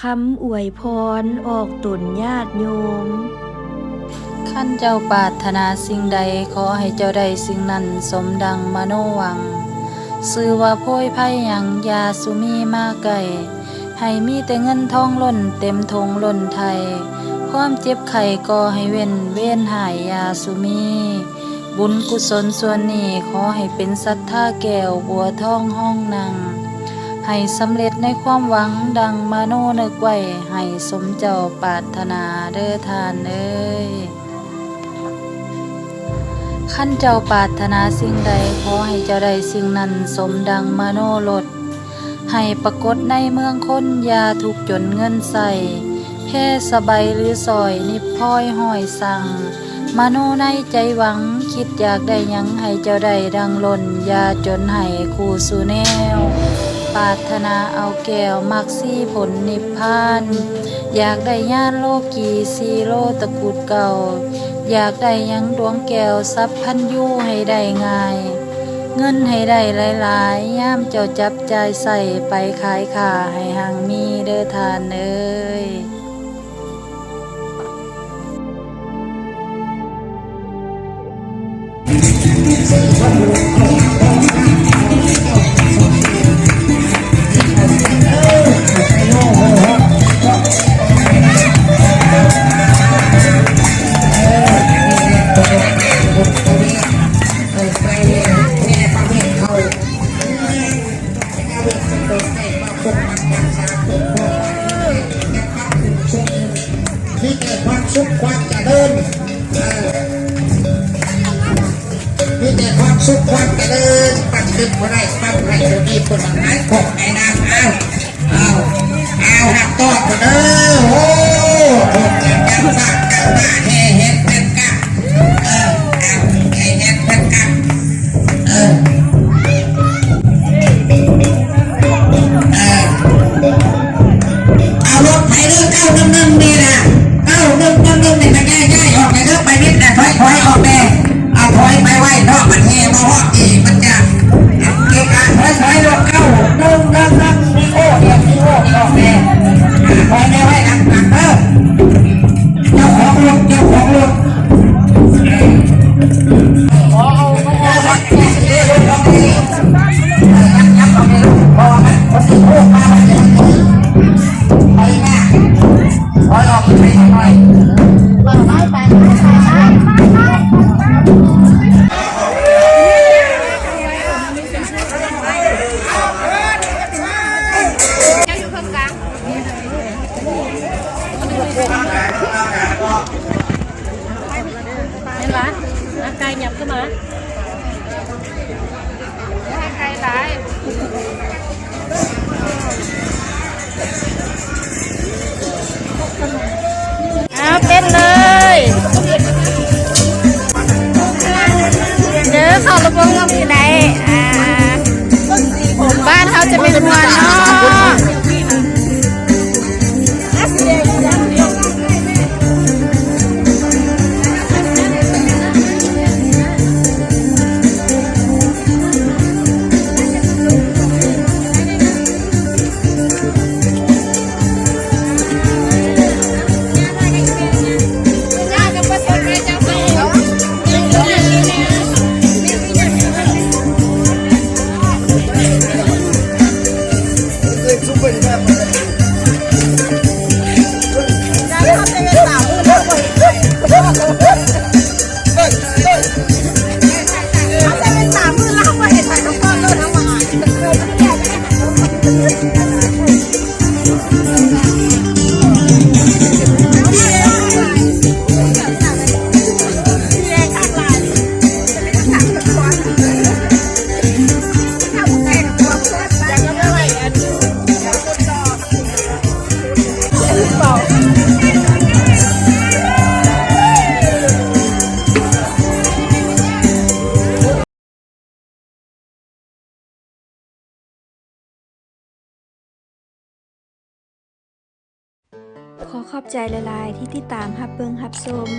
คำอวยพรออกตนญาติโยม ขั้นเจ้าปรารถนาสิ่งใดขอให้เจ้าได้สิ่งนั้นสมดังมโนหวัง ซื้อว่าโพยไพ่ยังยาสุมีมาไก่ให้มีแต่เงินทองล้นเต็มทงล้นไทย ความเจ็บไข้ก็ให้เว้นเว้นหายยาสุมี บุญกุศลส่วนนี้ขอให้เป็นศรัทธาแก้วบัวทองห้องนาง ให้สำเร็จในความหวังดังมโนนึกไว้ให้สมเจ้าปรารถนาเด้อทานเอ้ยขั้นเจ้าปรารถนาสิ่งใดขอให้เจ้าได้สิ่งนั้นสมดังมโนรถให้ปรากฏในเมืองคนยาทุกจนเงินใส่แพ่สบายหรือซอยนิบพ้อยห้อยสั่งมโนในใจหวังคิดอยากได้ยังให้เจ้าได้ดังลนยาจนให้คู่สูแนว ปรารถนาเอาแก้วมักซี่ผลนิพพาน อยากได้ย่านโลกีซีโลตะกุดเก่า อยากได้ยังดวงแก้วซับพันยูให้ได้ง่าย เงินให้ได้หลายๆ ย่ามเจ้าจับใจใส่ไปขายขาให้หางมีเด้อทานเอ้ย สุขความเจริญมีแต่ความสุขความเจริญปัจจุบันได้ปัจจุบันมีผลไม้ของในนางเอาเอา But it. ขอขอบใจละลายที่ติดตามฮับเบิงฮับสม